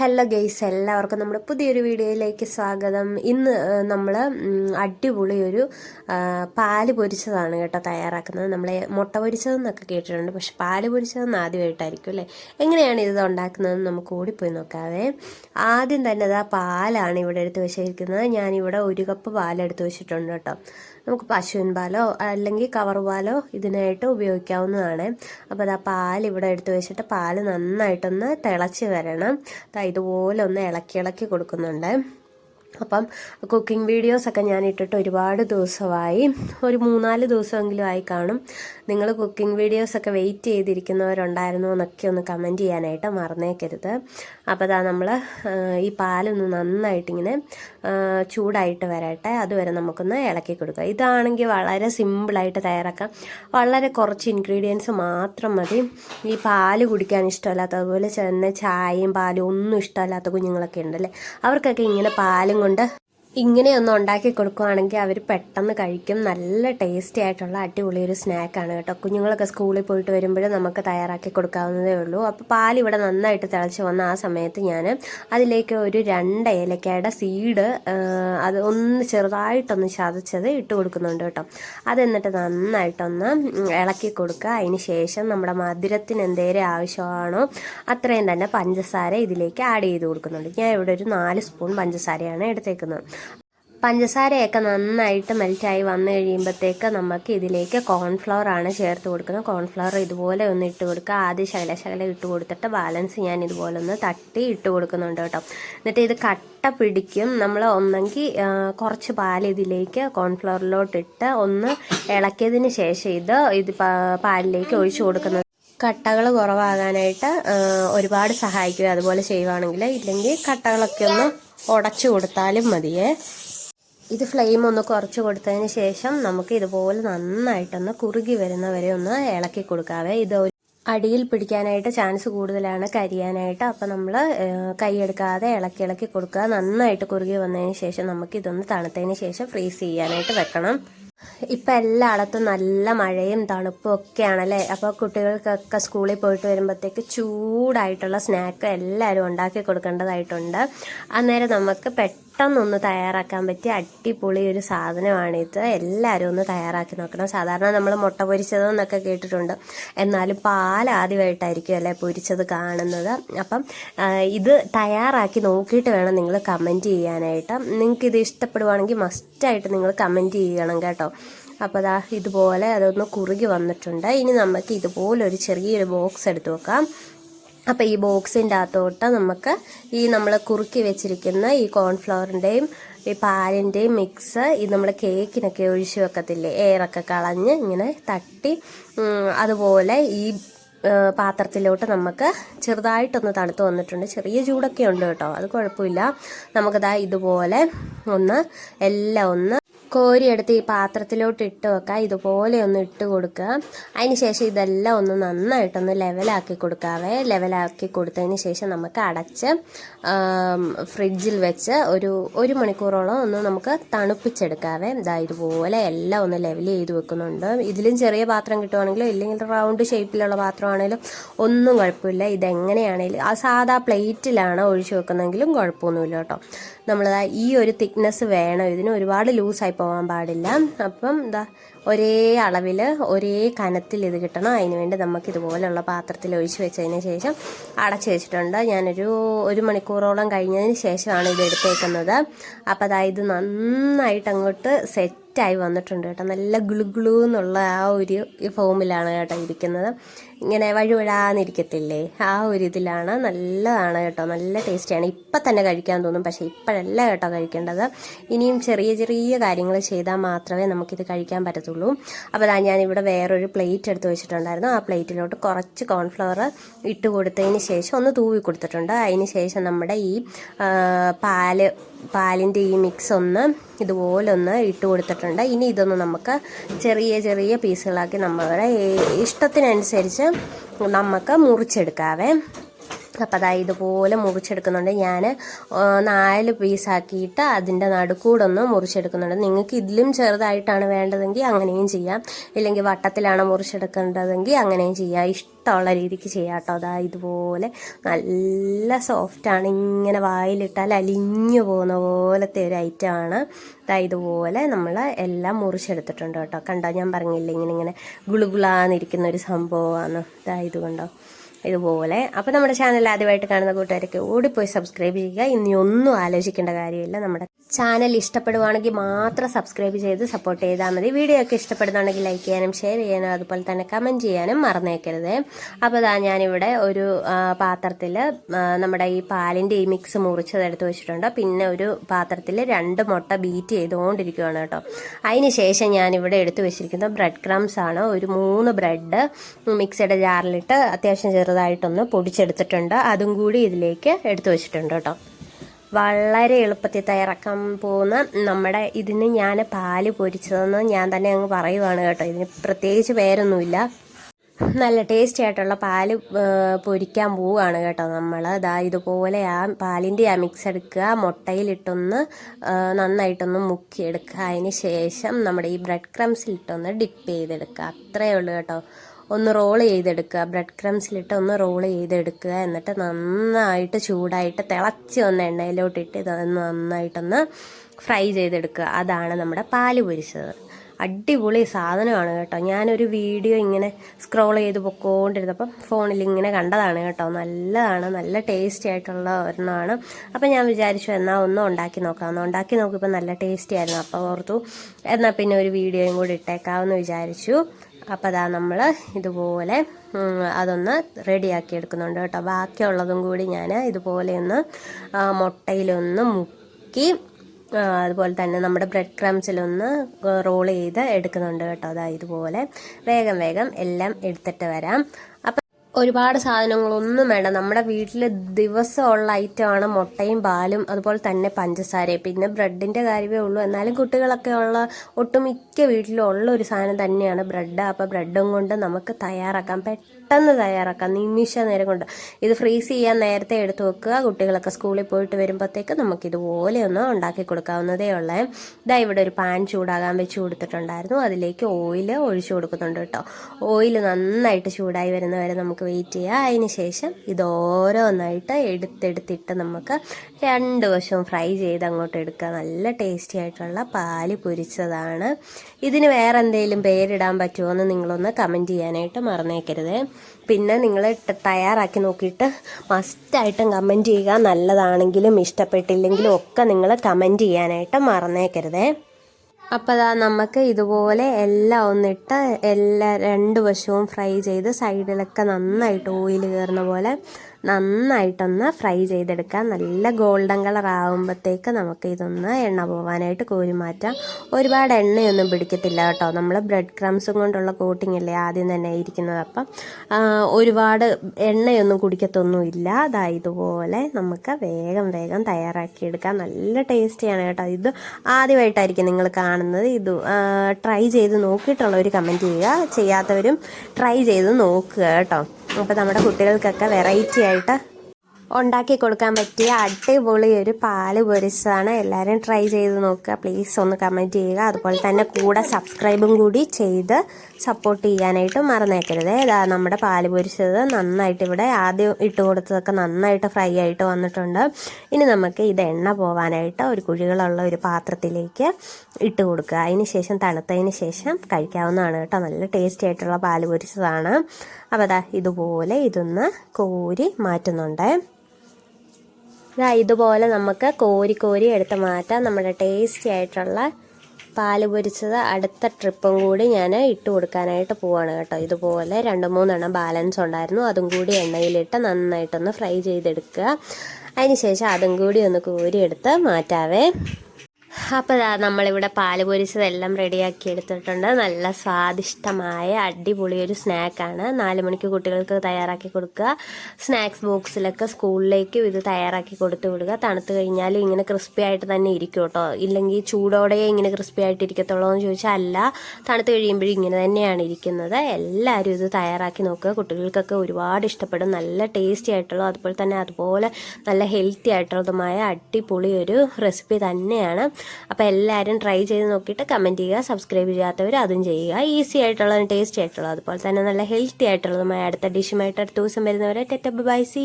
Hello guys എല്ലാവർക്കും നമ്മുടെ പുതിയൊരു വീഡിയോയിലേക്ക് സ്വാഗതം. ഇന്ന് നമ്മൾ അടിപൊളി ഒരു പാൽ പൊരിച്ചതാണ് കേട്ടോ തയ്യാറാക്കുന്നത്. നമ്മൾ മുട്ട പൊരിച്ചതെന്നൊക്കെ കേട്ടിട്ടുണ്ട്. പക്ഷെ പാൽ പൊരിച്ചതെന്ന് ആദ്യമായിട്ടായിരിക്കും അല്ലേ? എങ്ങനെയാണ് ഇത് ഉണ്ടാക്കുന്നതെന്ന് നമുക്ക് ഓടിപ്പോയി നോക്കാവേ. ആദ്യം തന്നെ അതാ പാലാണ് ഇവിടെ എടുത്ത് വെച്ചിരിക്കുന്നത്. ഞാനിവിടെ ഒരു കപ്പ് പാലെടുത്ത് വെച്ചിട്ടുണ്ട് കേട്ടോ. നമുക്ക് പശുവിൻ പാലോ അല്ലെങ്കിൽ കവർ പാലോ ഇതിനായിട്ട് ഉപയോഗിക്കാവുന്നതാണ്. അപ്പോൾ അത് പാൽ ഇവിടെ എടുത്ത് വെച്ചിട്ട് പാൽ നന്നായിട്ടൊന്ന് തിളച്ച് വരണം. ഇതുപോലെ ഒന്ന് ഇളക്കി ഇളക്കി കൊടുക്കുന്നുണ്ട്. അപ്പം കുക്കിംഗ് വീഡിയോസൊക്കെ ഞാൻ ഇട്ടിട്ട് ഒരുപാട് ദിവസമായി. ഒരു മൂന്നാൽ ദിവസമെങ്കിലും ആയി കാണും. നിങ്ങൾ കുക്കിംഗ് വീഡിയോസൊക്കെ വെയിറ്റ് ചെയ്തിരിക്കുന്നവരുണ്ടായിരുന്നോ എന്നൊക്കെ ഒന്ന് കമന്റ് ചെയ്യാനായിട്ട് മറന്നേക്കരുത്. അപ്പോൾ അതാ നമ്മൾ ഈ പാലൊന്ന് നന്നായിട്ടിങ്ങനെ ചൂടായിട്ട് വരട്ടെ. അതുവരെ നമുക്കൊന്ന് ഇളക്കി കൊടുക്കുക ഇതാണെങ്കിൽ വളരെ സിമ്പിളായിട്ട് തയ്യാറാക്കാം. വളരെ കുറച്ച് ഇൻഗ്രീഡിയൻസ് മാത്രം മതി. ഈ പാൽ കുടിക്കാൻ ഇഷ്ടമല്ലാത്ത അതുപോലെ ചെന്ന ചായയും പാലും ഒന്നും ഇഷ്ടമല്ലാത്ത കുഞ്ഞുങ്ങളൊക്കെ ഉണ്ടല്ലേ? അവർക്കൊക്കെ ഇങ്ങനെ പാലും കൊണ്ട് ഇങ്ങനെയൊന്ന് ഉണ്ടാക്കി കൊടുക്കുവാണെങ്കിൽ അവർ പെട്ടെന്ന് കഴിക്കും. നല്ല ടേസ്റ്റി ആയിട്ടുള്ള അടിപൊളി ഒരു സ്നാക്കാണ് കേട്ടോ. കുഞ്ഞുങ്ങളൊക്കെ സ്കൂളിൽ പോയിട്ട് വരുമ്പോൾ നമുക്ക് തയ്യാറാക്കി കൊടുക്കാവുന്നതേ ഉള്ളൂ. അപ്പോൾ പാൽ ഇവിടെ നന്നായിട്ട് തിളച്ച് വന്ന ആ സമയത്ത് ഞാൻ അതിലേക്ക് ഒരു രണ്ട് ഏലക്കയുടെ സീഡ് അത് ഒന്ന് ചെറുതായിട്ടൊന്ന് ചതച്ചത് ഇട്ട് കൊടുക്കുന്നുണ്ട് കേട്ടോ. അതെന്നിട്ട് നന്നായിട്ടൊന്ന് ഇളക്കി കൊടുക്കുക. അതിന് ശേഷം നമ്മുടെ മധുരത്തിന് എന്തേലും ആവശ്യമാണോ അത്രയും തന്നെ പഞ്ചസാര ഇതിലേക്ക് ആഡ് ചെയ്ത് കൊടുക്കുന്നുണ്ട്. ഞാൻ ഇവിടെ ഒരു നാല് സ്പൂൺ പഞ്ചസാരയാണ് എടുത്തേക്കുന്നത്. പഞ്ചസാരയൊക്കെ നന്നായിട്ട് മെൽറ്റായി വന്നു കഴിയുമ്പോഴത്തേക്ക് നമുക്ക് ഇതിലേക്ക് കോൺഫ്ലവർ ആണ് ചേർത്ത് കൊടുക്കുന്നത്. കോൺഫ്ലവർ ഇതുപോലെ ഒന്ന് ഇട്ട് കൊടുക്കുക. ആദ്യം ശകല ശകല ഇട്ട് കൊടുത്തിട്ട് ബാലൻസ് ഞാൻ ഇതുപോലെ ഒന്ന് തട്ടി ഇട്ട് കൊടുക്കുന്നുണ്ട് കേട്ടോ. എന്നിട്ട് ഇത് കട്ട പിടിക്കും. നമ്മൾ ഒന്നെങ്കിൽ കുറച്ച് പാൽ ഇതിലേക്ക് കോൺഫ്ലവറിലോട്ട് ഇട്ട് ഒന്ന് ഇളക്കിയതിന് ശേഷം ഇത് ഇത് പാലിലേക്ക് ഒഴിച്ചു കൊടുക്കുന്നത്. കട്ടകൾ കുറവാകാനായിട്ട് ഒരുപാട് സഹായിക്കുക അതുപോലെ ചെയ്യുവാണെങ്കിൽ ഇല്ലെങ്കിൽ കട്ടകളൊക്കെ ഒന്ന് ഉടച്ചു കൊടുത്താലും മതിയേ. ഇത് ഫ്ലെയിം ഒന്ന് കുറച്ച് കൊടുത്തതിന് ശേഷം നമുക്ക് ഇതുപോലെ നന്നായിട്ടൊന്ന് കുറുകി വരുന്നവരെ ഒന്ന് ഇളക്കി കൊടുക്കാവേ. ഇത് അടിയിൽ പിടിക്കാനായിട്ട് ചാൻസ് കൂടുതലാണ് കരിയാനായിട്ട്. അപ്പം നമ്മൾ കൈയെടുക്കാതെ ഇളക്കി ഇളക്കി കൊടുക്കുക. നന്നായിട്ട് കുറുകി വന്നതിന് ശേഷം നമുക്ക് ഇതൊന്ന് തണുത്തതിന് ശേഷം ഫ്രീസ് ചെയ്യാനായിട്ട് വെക്കണം. ഇപ്പം എല്ലായിടത്തും നല്ല മഴയും തണുപ്പും ഒക്കെയാണല്ലേ? അപ്പോൾ കുട്ടികൾക്കൊക്കെ സ്കൂളിൽ പോയിട്ട് വരുമ്പോഴത്തേക്ക് ചൂടായിട്ടുള്ള സ്നാക്ക് എല്ലാവരും ഉണ്ടാക്കി കൊടുക്കേണ്ടതായിട്ടുണ്ട്. അന്നേരം നമുക്ക് പെട്ടെന്നൊന്ന് തയ്യാറാക്കാൻ പറ്റിയ അടിപൊളി ഒരു സാധനമാണിത് എല്ലാവരും ഒന്ന് തയ്യാറാക്കി നോക്കണം. സാധാരണ നമ്മൾ മുട്ട പൊരിച്ചതെന്നൊക്കെ കേട്ടിട്ടുണ്ട്. എന്നാലും പാൽ ആദ്യമായിട്ടായിരിക്കും അല്ലേ പൊരിച്ചത് കാണുന്നത്. അപ്പം ഇത് തയ്യാറാക്കി നോക്കിയിട്ട് വേണം നിങ്ങൾ കമന്റ് ചെയ്യാനായിട്ട്. നിങ്ങൾക്ക് ഇത് ഇഷ്ടപ്പെടുവാണെങ്കിൽ മസ്റ്റായിട്ട് നിങ്ങൾ കമന്റ് ചെയ്യണം കേട്ടോ. അപ്പോൾ ദാ ഇതുപോലെ അതൊന്ന് കുറുകി വന്നിട്ടുണ്ട്. ഇനി നമുക്ക് ഇതുപോലൊരു ചെറിയൊരു ബോക്സ് എടുത്ത് വെക്കാം. അപ്പോൾ ഈ ബോക്സിന്റെ അകത്തോട്ട് നമുക്ക് ഈ നമ്മൾ കുറുക്കി വെച്ചിരിക്കുന്ന ഈ കോൺഫ്ലവറിന്റെയും ഈ പാലിന്റെയും മിക്സ് ഈ നമ്മൾ കേക്കിനൊക്കെ ഒഴിച്ചു വെക്കത്തില്ലേ? എയറൊക്കെ കളഞ്ഞ് ഇങ്ങനെ തട്ടി അതുപോലെ ഈ പാത്രത്തിലോട്ട് നമുക്ക് ചെറുതായിട്ടൊന്ന് തണുത്ത് വന്നിട്ടുണ്ട്. ചെറിയ ചൂടൊക്കെ ഉണ്ട് കേട്ടോ. അത് കുഴപ്പമില്ല. നമുക്കതാ ഇതുപോലെ ഒന്ന് എല്ലാം ഒന്ന് കോരിയെടുത്ത് ഈ പാത്രത്തിലോട്ട് ഇട്ട് വെക്കുക ഇതുപോലെ ഒന്ന് ഇട്ട് കൊടുക്കുക. അതിന് ശേഷം ഇതെല്ലാം ഒന്ന് നന്നായിട്ടൊന്ന് ലെവലാക്കി കൊടുക്കാവേ. ലെവലാക്കി കൊടുത്തതിന് ശേഷം നമുക്ക് അടച്ച് ഫ്രിഡ്ജിൽ വെച്ച് ഒരു ഒരു മണിക്കൂറോളം ഒന്ന് നമുക്ക് തണുപ്പിച്ചെടുക്കാവേ. ഇതാ ഇതുപോലെ എല്ലാം ഒന്ന് ലെവൽ ചെയ്ത് വെക്കുന്നുണ്ട്. ഇതിലും ചെറിയ പാത്രം കിട്ടുവാണെങ്കിലും ഇല്ലെങ്കിൽ റൗണ്ട് ഷേപ്പിലുള്ള പാത്രമാണെങ്കിലും ഒന്നും കുഴപ്പമില്ല. ഇതെങ്ങനെയാണെങ്കിലും ആ സാധാ പ്ലേറ്റിലാണ് ഒഴിച്ചു വെക്കുന്നതെങ്കിലും കുഴപ്പമൊന്നുമില്ല കേട്ടോ. നമ്മളത് ഈ ഒരു തിക്നെസ് വേണം. ഇതിന് ഒരുപാട് ലൂസായി പോകാൻ പാടില്ല. അപ്പം എന്താ ഒരേ അളവിൽ ഒരേ കനത്തിൽ ഇത് കിട്ടണം. അതിന് വേണ്ടി നമുക്ക് ഇതുപോലെയുള്ള പാത്രത്തിൽ ഒഴിച്ച് വെച്ചതിന് ശേഷം അടച്ച് വെച്ചിട്ടുണ്ട്. ഞാനൊരു ഒരു മണിക്കൂറോളം കഴിഞ്ഞതിന് ശേഷമാണ് ഇത് എടുത്തേക്കുന്നത്. അപ്പോൾ അതായത് നന്നായിട്ട് അങ്ങോട്ട് സെറ്റായി വന്നിട്ടുണ്ട് കേട്ടോ. നല്ല ഗ്ലു ഗ്ലു എന്നുള്ള ആ ഒരു ഫോമിലാണ് കേട്ടോ ഇരിക്കുന്നത്. ഇങ്ങനെ വഴുവഴാന്നിരിക്കത്തില്ലേ? ആ ഒരു ഇതിലാണ്. നല്ലതാണ് കേട്ടോ. നല്ല ടേസ്റ്റിയാണ്. ഇപ്പം തന്നെ കഴിക്കാൻ തോന്നും. പക്ഷേ ഇപ്പോഴല്ല കേട്ടോ കഴിക്കേണ്ടത്. ഇനിയും ചെറിയ ചെറിയ കാര്യങ്ങൾ ചെയ്താൽ മാത്രമേ നമുക്കിത് കഴിക്കാൻ പറ്റത്തുള്ളൂ. അപ്പോൾ അതാ ഞാനിവിടെ വേറൊരു പ്ലേറ്റ് എടുത്ത് വെച്ചിട്ടുണ്ടായിരുന്നു. ആ പ്ലേറ്റിലോട്ട് കുറച്ച് കോൺഫ്ലവർ ഇട്ട് കൊടുത്തതിന് ശേഷം ഒന്ന് തൂവി കൊടുത്തിട്ടുണ്ട്. അതിന് ശേഷം നമ്മുടെ ഈ പാൽ പാലിന്റെ ഈ മിക്സ് ഒന്ന് ഇതുപോലെ ഒന്ന് ഇട്ട് കൊടുത്തിട്ടുണ്ട്. ഇനി ഇതൊന്ന് നമുക്ക് ചെറിയ ചെറിയ പീസുകളാക്കി നമ്മുടെ ഇഷ്ടത്തിനനുസരിച്ച് നമുക്ക് മുറിച്ചെടുക്കാവേ. അപ്പം അതായത് ഇതുപോലെ മുറിച്ചെടുക്കുന്നുണ്ട്. ഞാൻ നാല് പീസാക്കിയിട്ട് അതിന്റെ നടുക്കൂടൊന്ന് മുറിച്ചെടുക്കുന്നുണ്ട്. നിങ്ങൾക്ക് ഇതിലും ചെറുതായിട്ടാണ് വേണ്ടതെങ്കിൽ അങ്ങനെയും ചെയ്യാം. ഇല്ലെങ്കിൽ വട്ടത്തിലാണ് മുറിച്ചെടുക്കേണ്ടതെങ്കിൽ അങ്ങനെയും ചെയ്യാം. ഇഷ്ടമുള്ള രീതിക്ക് ചെയ്യാം കേട്ടോ. അതാ ഇതുപോലെ നല്ല സോഫ്റ്റാണ് ഇങ്ങനെ വായിലിട്ടാൽ അലിഞ്ഞു പോകുന്ന പോലത്തെ ഒരു ഐറ്റമാണ് അതാ ഇതുപോലെ നമ്മൾ എല്ലാം മുറിച്ചെടുത്തിട്ടുണ്ട് കേട്ടോ. കണ്ടോ? ഞാൻ പറഞ്ഞില്ല ഇങ്ങനെ ഇങ്ങനെ ഗുളുഗുളാന്നിരിക്കുന്ന ഒരു സംഭവമാണ്. ദാ ഇത് കണ്ടോ? ഇതുപോലെ. അപ്പോൾ നമ്മുടെ ചാനൽ ആദ്യമായിട്ട് കാണുന്ന കൂട്ടുകാരൊക്കെ ഓടിപ്പോയി സബ്സ്ക്രൈബ് ചെയ്യുക. ഇനി ഒന്നും ആലോചിക്കേണ്ട കാര്യമില്ല. നമ്മുടെ ചാനൽ ഇഷ്ടപ്പെടുവാണെങ്കിൽ മാത്രം സബ്സ്ക്രൈബ് ചെയ്ത് സപ്പോർട്ട് ചെയ്താൽ മതി. വീഡിയോ ഒക്കെ ഇഷ്ടപ്പെടുന്നുണ്ടെങ്കിൽ ലൈക്ക് ചെയ്യാനും ഷെയർ ചെയ്യാനും അതുപോലെ തന്നെ കമന്റ് ചെയ്യാനും മറന്നേക്കരുത്. അപ്പോൾ ഇതാ ഞാനിവിടെ ഒരു പാത്രത്തിൽ നമ്മുടെ ഈ പാലിന്റെ ഈ മിക്സ് മുറിച്ചത് എടുത്ത് വെച്ചിട്ടുണ്ട്. പിന്നെ ഒരു പാത്രത്തിൽ രണ്ട് മുട്ട ബീറ്റ് ചെയ്തുകൊണ്ടിരിക്കുകയാണ് കേട്ടോ. അതിന് ശേഷം ഞാനിവിടെ എടുത്ത് വെച്ചിരിക്കുന്നത് ബ്രെഡ് ക്രംസ് ആണ്. ഒരു മൂന്ന് ബ്രെഡ് മിക്സിയുടെ ജാറിലിട്ട് അത്യാവശ്യം ചെറുതായിട്ടൊന്ന് പൊടിച്ചെടുത്തിട്ടുണ്ട്. അതും കൂടി ഇതിലേക്ക് എടുത്തു വെച്ചിട്ടുണ്ട് കേട്ടോ. വളരെ എളുപ്പത്തിൽ തയ്യാറാക്കാൻ പോകുന്ന നമ്മുടെ ഇതിന് ഞാൻ പാൽ പൊരിച്ചതെന്ന് ഞാൻ തന്നെ അങ്ങ് പറയുവാണ് കേട്ടോ. ഇതിന് പ്രത്യേകിച്ച് പേരൊന്നുമില്ല. നല്ല ടേസ്റ്റി ആയിട്ടുള്ള പാൽ പൊരിക്കാൻ പോവുകയാണ് കേട്ടോ നമ്മൾ അതാ ഇതുപോലെ ആ പാലിന്റെ ആ മിക്സ് എടുക്കുക മുട്ടയിലിട്ടൊന്ന് നന്നായിട്ടൊന്ന് മുക്കിയെടുക്കുക. അതിന് ശേഷം നമ്മുടെ ഈ ബ്രെഡ് ക്രംസിലിട്ടൊന്ന് ഡിപ്പ് ചെയ്തെടുക്കുക. അത്രയേ ഉള്ളൂ കേട്ടോ. ഒന്ന് റോൾ ചെയ്തെടുക്കുക. ബ്രെഡ് ക്രംസിലിട്ട് ഒന്ന് റോൾ ചെയ്തെടുക്കുക. എന്നിട്ട് നന്നായിട്ട് ചൂടായിട്ട് തിളച്ച് വന്ന എണ്ണയിലോട്ടിട്ട് ഇത് നന്നായിട്ടൊന്ന് ഫ്രൈ ചെയ്തെടുക്കുക. അതാണ് നമ്മുടെ പാൽ പൊരിച്ചത്. അടിപൊളി സാധനമാണ് കേട്ടോ. ഞാനൊരു വീഡിയോ ഇങ്ങനെ സ്ക്രോൾ ചെയ്ത് പൊക്കോണ്ടിരുന്നപ്പം ഫോണിൽ ഇങ്ങനെ കണ്ടതാണ് കേട്ടോ. നല്ലതാണ് നല്ല ടേസ്റ്റി ആയിട്ടുള്ള ഒരെണ്ണമാണ്. അപ്പം ഞാൻ വിചാരിച്ചു എന്നാൽ ഒന്നും ഉണ്ടാക്കി നോക്കാം. ഉണ്ടാക്കി നോക്കിയപ്പോൾ നല്ല ടേസ്റ്റി ആയിരുന്നു. അപ്പോൾ ഓർത്തു എന്നാൽ പിന്നെ ഒരു വീഡിയോയും കൂടി ഇട്ടേക്കാമെന്ന് വിചാരിച്ചു. അപ്പോൾ അതാ നമ്മൾ ഇതുപോലെ അതൊന്ന് റെഡിയാക്കി എടുക്കുന്നുണ്ട് കേട്ടോ. ബാക്കിയുള്ളതും കൂടി ഞാൻ ഇതുപോലെയൊന്ന് മുട്ടയിലൊന്ന് മുക്കി അതുപോലെ തന്നെ നമ്മുടെ ബ്രെഡ് ക്രംസിലൊന്ന് റോൾ ചെയ്ത് എടുക്കുന്നുണ്ട് കേട്ടോ. അതാ ഇതുപോലെ. വേഗം വേഗം എല്ലാം എടുത്തിട്ട് വരാം. അപ്പം ഒരുപാട് സാധനങ്ങളൊന്നും വേണ്ട. നമ്മുടെ വീട്ടിൽ ദിവസമുള്ള ഐറ്റമാണ് മുട്ടയും പാലും അതുപോലെ തന്നെ പഞ്ചസാരയും. പിന്നെ ബ്രെഡിന്റെ കാര്യമേ ഉള്ളൂ. എന്നാലും കുട്ടികളൊക്കെ ഉള്ള ഒട്ടുമിക്ക വീട്ടിലും ഉള്ള ഒരു സാധനം തന്നെയാണ് ബ്രെഡ്. അപ്പോൾ ബ്രെഡും കൊണ്ട് നമുക്ക് തയ്യാറാക്കാം. പെട്ടെന്ന് തയ്യാറാക്കാം. നിമിഷ നേരം കൊണ്ട്. ഇത് ഫ്രീസ് ചെയ്യാൻ നേരത്തെ എടുത്തു വെക്കുക. കുട്ടികളൊക്കെ സ്കൂളിൽ പോയിട്ട് വരുമ്പോഴത്തേക്ക് നമുക്ക് ഇതുപോലെ ഒന്ന് ഉണ്ടാക്കി കൊടുക്കാവുന്നതേ ഉള്ളേ. ഇതാ ഇവിടെ ഒരു പാൻ ചൂടാകാൻ വെച്ച് കൊടുത്തിട്ടുണ്ടായിരുന്നു. അതിലേക്ക് ഓയിൽ ഒഴിച്ചു കൊടുക്കുന്നുണ്ട് കേട്ടോ. ഓയിൽ നന്നായിട്ട് ചൂടായി വരുന്നവരെ നമുക്ക് വെയിറ്റ് ചെയ്യുക അതിന് ശേഷം ഇത് ഓരോന്നായിട്ട് എടുത്തെടുത്തിട്ട് നമുക്ക് രണ്ട് വശവും ഫ്രൈ ചെയ്ത് അങ്ങോട്ട് എടുക്കുക നല്ല ടേസ്റ്റി ആയിട്ടുള്ള പാൽ പൊരിച്ചതാണ്. ഇതിന് വേറെ എന്തെങ്കിലും പേരിടാൻ പറ്റുമോ എന്ന് നിങ്ങളൊന്ന് കമന്റ് ചെയ്യാനായിട്ട് മറന്നേക്കരുത്. പിന്നെ നിങ്ങൾ തയ്യാറാക്കി നോക്കിയിട്ട് മസ്റ്റായിട്ടും കമന്റ് ചെയ്യുക. നല്ലതാണെങ്കിലും ഇഷ്ടപ്പെട്ടില്ലെങ്കിലും ഒക്കെ നിങ്ങൾ കമന്റ് ചെയ്യാനായിട്ട് മറന്നേക്കരുതേ. അപ്പോൾ അതാ നമുക്ക് ഇതുപോലെ എല്ലാം ഒന്നിട്ട് എല്ലാ രണ്ട് വശവും ഫ്രൈ ചെയ്ത് സൈഡിലൊക്കെ നന്നായിട്ട് ഓയിൽ കയറുന്ന പോലെ നന്നായിട്ടൊന്ന് ഫ്രൈ ചെയ്തെടുക്കാം നല്ല ഗോൾഡൻ കളർ ആകുമ്പോഴത്തേക്ക് നമുക്ക് ഇതൊന്ന് എണ്ണ പോകാനായിട്ട് കോരി മാറ്റാം. ഒരുപാട് എണ്ണയൊന്നും പിടിക്കത്തില്ല കേട്ടോ. നമ്മൾ ബ്രെഡ് ക്രംസും കൊണ്ടുള്ള കോട്ടിംഗ് അല്ലേ ആദ്യം തന്നെ ഇരിക്കുന്നത്. അപ്പം ഒരുപാട് എണ്ണയൊന്നും കുടിക്കത്തൊന്നുമില്ല. അതാ ഇതുപോലെ നമുക്ക് വേഗം വേഗം തയ്യാറാക്കിയെടുക്കാം. നല്ല ടേസ്റ്റിയാണ് കേട്ടോ. ഇത് ആദ്യമായിട്ടായിരിക്കും നിങ്ങൾ കാണുന്നത്. ഇത് ട്രൈ ചെയ്ത് നോക്കിയിട്ടുള്ളവർ കമന്റ് ചെയ്യുക. ചെയ്യാത്തവരും ട്രൈ ചെയ്ത് നോക്കുക കേട്ടോ. അപ്പോൾ നമ്മുടെ കുട്ടികൾക്കൊക്കെ വെറൈറ്റി ആയിട്ട് ഉണ്ടാക്കി കൊടുക്കാൻ പറ്റിയ അടിപൊളി ഒരു പാൽ പൊരിച്ചതാണ്. എല്ലാവരും ട്രൈ ചെയ്ത് നോക്കുക. പ്ലീസ് ഒന്ന് കമന്റ് ചെയ്യുക. അതുപോലെ തന്നെ കൂടെ സബ്സ്ക്രൈബും കൂടി ചെയ്ത് സപ്പോർട്ട് ചെയ്യാനായിട്ട് മറന്നേക്കരുത്. ഇതാ നമ്മുടെ പാൽ പൊരിച്ചത് നന്നായിട്ട് ഇവിടെ ആദ്യം ഇട്ട് കൊടുത്തതൊക്കെ നന്നായിട്ട് ഫ്രൈ ആയിട്ട് വന്നിട്ടുണ്ട്. ഇനി നമുക്ക് ഇത് എണ്ണ പോവാനായിട്ട് ഒരു കുഴികളുള്ള ഒരു പാത്രത്തിലേക്ക് ഇട്ട് കൊടുക്കുക. അതിന് ശേഷം തണുത്തതിന് ശേഷം കഴിക്കാവുന്നതാണ് കേട്ടോ. നല്ല ടേസ്റ്റി ആയിട്ടുള്ള പാൽ പൊരിച്ചതാണ്. അപ്പോൾ അതാ ഇതുപോലെ ഇതൊന്ന് കോരി മാറ്റുന്നുണ്ട്. ഇതുപോലെ നമുക്ക് കോരി കോരി എടുത്ത് മാറ്റാം. നമ്മുടെ ടേസ്റ്റി ആയിട്ടുള്ള പാൽ പൊരിച്ചത് അടുത്ത ട്രിപ്പും കൂടി ഞാൻ ഇട്ട് കൊടുക്കാനായിട്ട് പോവാണ് കേട്ടോ. ഇതുപോലെ രണ്ട് മൂന്നെണ്ണം ബാലൻസ് ഉണ്ടായിരുന്നു. അതും കൂടി എണ്ണയിലിട്ട് നന്നായിട്ടൊന്ന് ഫ്രൈ ചെയ്തെടുക്കുക. അതിനുശേഷം അതും കൂടി ഒന്ന് കോരിയെടുത്ത് മാറ്റാവേ. അപ്പോൾ ഇതാ നമ്മളിവിടെ പാൽ പൊരിച്ചതെല്ലാം റെഡിയാക്കി എടുത്തിട്ടുണ്ട്. നല്ല സ്വാദിഷ്ടമായ അടിപൊളി ഒരു സ്നാക്കാണ്. നാല് മണിക്ക് കുട്ടികൾക്ക് തയ്യാറാക്കി കൊടുക്കുക. സ്നാക്സ് ബോക്സിലൊക്കെ സ്കൂളിലേക്കും ഇത് തയ്യാറാക്കി കൊടുത്തു വിടുക. തണുത്ത് കഴിഞ്ഞാൽ ഇങ്ങനെ ക്രിസ്പി ആയിട്ട് തന്നെ ഇരിക്കും കേട്ടോ. ഇല്ലെങ്കിൽ ചൂടോടെ ഇങ്ങനെ ക്രിസ്പി ആയിട്ട് ഇരിക്കത്തുള്ളൂ എന്ന് ചോദിച്ചാൽ അല്ല. തണുത്ത് കഴിയുമ്പോഴും ഇങ്ങനെ തന്നെയാണ് ഇരിക്കുന്നത്. എല്ലാവരും ഇത് തയ്യാറാക്കി നോക്കുക. കുട്ടികൾക്കൊക്കെ ഒരുപാട് ഇഷ്ടപ്പെടും. നല്ല ടേസ്റ്റി ആയിട്ടുള്ള അതുപോലെ തന്നെ അതുപോലെ നല്ല ഹെൽത്തി ആയിട്ടുള്ളതുമായ അടിപൊളി ഒരു റെസിപ്പി തന്നെയാണ്. അപ്പോൾ എല്ലാവരും ട്രൈ ചെയ്ത് നോക്കിയിട്ട് കമന്റ് ചെയ്യുക സബ്സ്ക്രൈബ് ചെയ്യാത്തവർ അതും ചെയ്യുക. ഈസി ആയിട്ടുള്ളതും ടേസ്റ്റി ആയിട്ടുള്ളതും അതുപോലെ തന്നെ നല്ല ഹെൽത്തി ആയിട്ടുള്ളതുമായ അടുത്ത ഡിഷുമായിട്ട് അടുത്ത ദിവസം വരുന്നവരെ ടെറ്റബ് ബൈ സി